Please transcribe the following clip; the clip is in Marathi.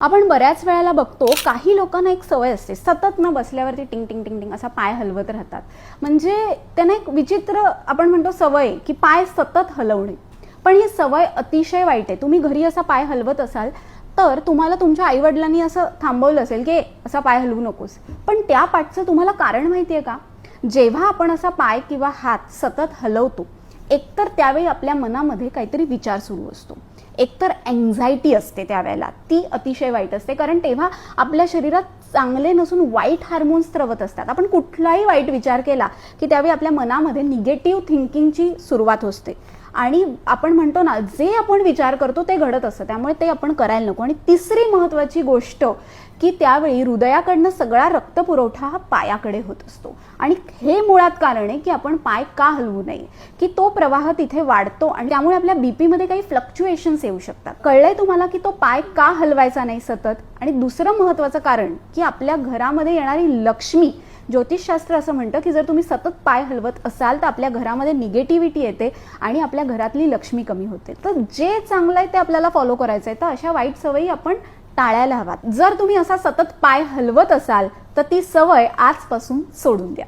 आपण बऱ्याच वेळेला बघतो काही लोकांना एक सवय असते. सतत न बसल्यावरती टिंग टिंग टिंग टिंग असा पाय हलवत राहतात. म्हणजे त्यांना एक विचित्र आपण म्हणतो सवय की पाय सतत हलवणे. पण ही सवय अतिशय वाईट आहे. तुम्ही घरी असा पाय हलवत असाल तर तुम्हाला तुमच्या आईवडिलांनी असं थांबवलं असेल की असा पाय हलवू नकोस. पण त्या पाठचं तुम्हाला कारण माहिती आहे का? जेव्हा आपण असा पाय किंवा हात सतत हलवतो एकतर त्यावेळी आपल्या मनामध्ये काहीतरी विचार सुरू असतो. एकतर अँझायटी असते त्यावेळेला. ती अतिशय वाईट असते. कारण तेव्हा आपल्या शरीरात चांगले नसून वाईट हार्मोन्स स्त्रवत असतात. आपण कुठलाही वाईट विचार केला की त्यावेळी आपल्या मनामध्ये निगेटिव्ह थिंकिंगची सुरुवात असते आणि आपण म्हणतो ना जे आपण विचार करतो ते घडत असतं. त्यामुळे ते आपण करायला नको. आणि तिसरी महत्त्वाची गोष्ट की त्यावेळी हृदयाकडनं सगळा रक्तपुरवठा हा पायाकडे होत असतो. आणि हे मुळात कारण आहे की आपण पाय का हलवू नये? की तो प्रवाह तिथे वाढतो आणि त्यामुळे आपल्या बीपीमध्ये काही फ्लक्च्युएशन्स येऊ शकतात. कळलंय तुम्हाला की तो पाय का हलवायचा नाही सतत? आणि दुसरं महत्त्वाचं कारण की आपल्या घरामध्ये येणारी लक्ष्मी ज्योतिषशास्त्र असं म्हणतं की जर तुम्ही सतत पाय हलवत असाल तर आपल्या घरामध्ये निगेटिव्हिटी येते आणि आपल्या घरातली लक्ष्मी कमी होते. तर जे चांगलं आहे ते आपल्याला फॉलो करायचं आहे तर अशा वाईट सवयी आपण टाळायला हवात जर तुम्ही असा सतत पाय हलवत असाल तर ती सवय आजपासून सोडून द्या.